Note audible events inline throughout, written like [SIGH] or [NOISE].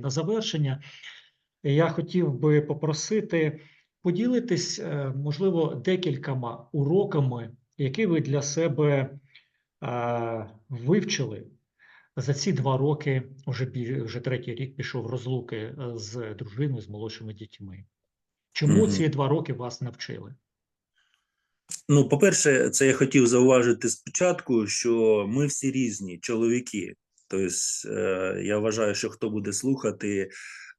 на завершення, я хотів би попросити поділитись, е, можливо, декількома уроками, які ви для себе е, вивчили за ці два роки, вже, вже третій рік пішов розлуки е, з дружиною, з молодшими дітьми. Чому Мгм. ці два роки вас навчили? Ну, по-перше, це я хотів зауважити спочатку, що ми всі різні чоловіки. Тобто, е, я вважаю, що хто буде слухати,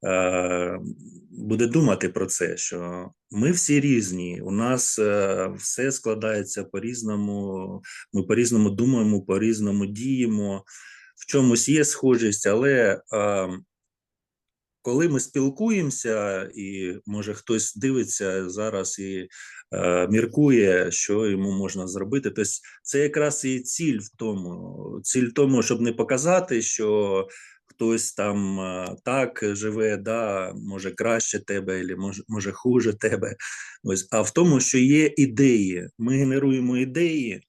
е, буде думати про це, що ми всі різні. У нас е, все складається по-різному, ми по-різному думаємо, по-різному діємо. В чомусь є схожість, але коли ми спілкуємося, і може хтось дивиться зараз і міркує, що йому можна зробити. Тобто, це якраз і ціль в тому. Ціль в тому, щоб не показати, що хтось там е, так живе, да, може краще тебе, або може, може хуже тебе. Ось, а в тому, що є ідеї. Ми генеруємо ідеї.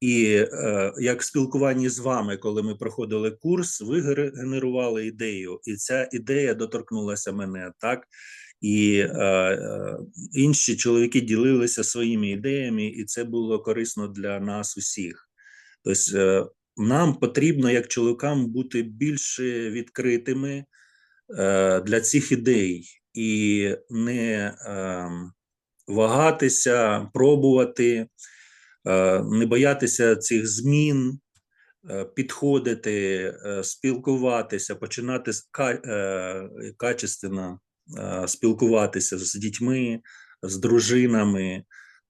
І е, як в спілкуванні з вами, коли ми проходили курс, ви генерували ідею, і ця ідея доторкнулася мене, так? І е, е, інші чоловіки ділилися своїми ідеями, і це було корисно для нас усіх. Тобто, нам потрібно, як чоловікам, бути більш відкритими для цих ідей і не вагатися, пробувати не боятися цих змін, підходити, спілкуватися, починати качественно спілкуватися з дітьми, з дружинами.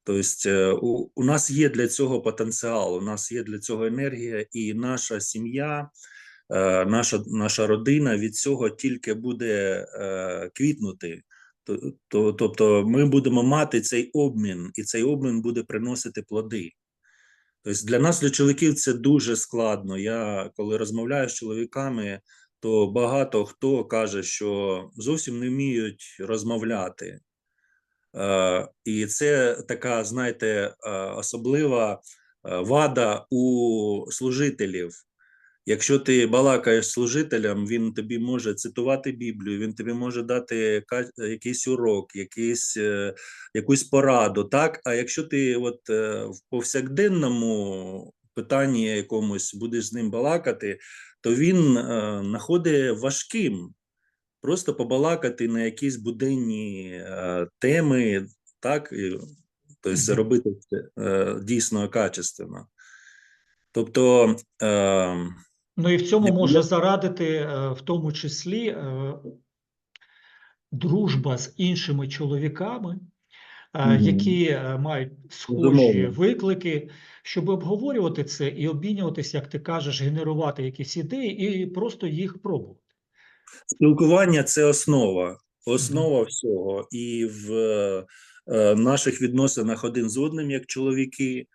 Тобто, е, у, у нас є для цього потенціал, у нас є для цього енергія, і наша сім'я, е, наша, наша родина від цього тільки буде е, квітнути. То- то- Тобто ми будемо мати цей обмін, і цей обмін буде приносити плоди. Тобто для нас, для чоловіків, це дуже складно. Я коли розмовляю з чоловіками, то багато хто каже, що зовсім не вміють розмовляти. Е, і це така, знаєте, е, особлива е, вада у служителів. Якщо ти балакаєш з служителем, він тобі може цитувати Біблію, він тобі може дати якийсь урок, якийсь, якусь пораду. Так? А якщо ти от, в повсякденному питанні якомусь будеш з ним балакати, то він е, знаходить важким просто побалакати на якісь буденні е, теми, так, і, тобто Мгм. робити це е, дійсно качественно. Тобто, е, Ну і в цьому може зарадити, е, в тому числі, е, дружба з іншими чоловіками. Які е, мають схожі виклики, щоб обговорювати це і обмінюватися, як ти кажеш, генерувати якісь ідеї і просто їх пробувати. Спілкування це основа, основа всього. І в е, наших відносинах один з одним, як чоловіки,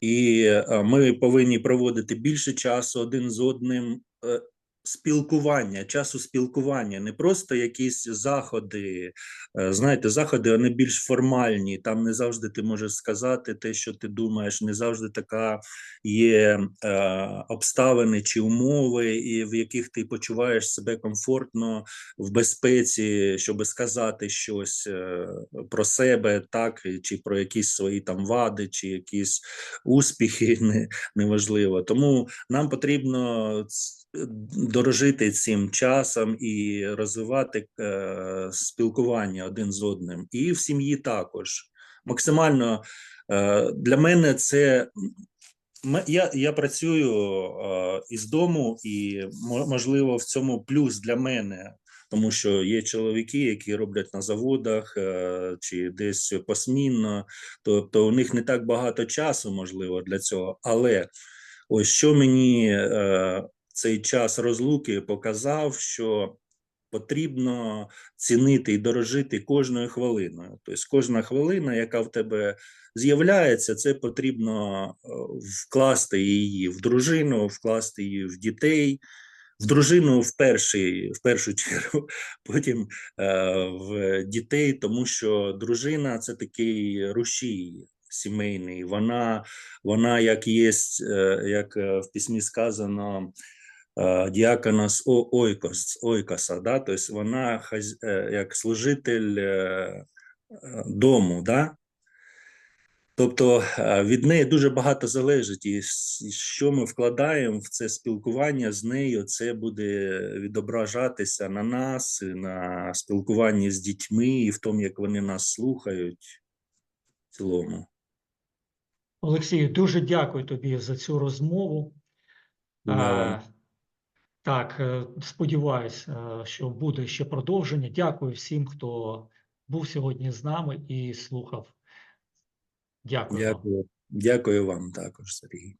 і е, ми повинні проводити більше часу один з одним. е, Спілкування, часу спілкування, не просто якісь заходи. Е, Знаєте, заходи вони більш формальні. Там не завжди ти можеш сказати те, що ти думаєш, не завжди така є е, обставини чи умови, і в яких ти почуваєш себе комфортно в безпеці, щоб сказати щось е, про себе, так чи про якісь свої там вади, чи якісь успіхи, [LAUGHS] не, неважливо. Тому нам потрібно дорожити цим часом і розвивати е, спілкування один з одним, і в сім'ї також. Максимально е, для мене це Я, я працюю е, із дому, і можливо в цьому плюс для мене, тому що є чоловіки, які роблять на заводах е, чи десь посмінно, тобто у них не так багато часу, можливо, для цього. Але ось що мені е, цей час розлуки показав, що потрібно цінити і дорожити кожною хвилиною. Тобто кожна хвилина, яка в тебе з'являється, це потрібно е, вкласти її в дружину, вкласти її в дітей. В дружину в перший, в першу [LAUGHS] чергу, потім е, в дітей, тому що дружина це такий рушій сімейний. Вона, вона як є, е, як е, в письмі сказано, е, діаконос о- ойкос, ойкоса, да? тобто вона е, як служитель е, дому, да? Тобто від неї дуже багато залежить, і що ми вкладаємо в це спілкування з нею, це буде відображатися на нас, на спілкуванні з дітьми, і в тому, як вони нас слухають в цілому. Олексію, дуже дякую тобі за цю розмову. Вам Е, Так, сподіваюся, сподіваюсь, е, що буде ще продовження. Дякую всім, хто був сьогодні з нами і слухав. Дякую дякую, дякую вам також, Сергій.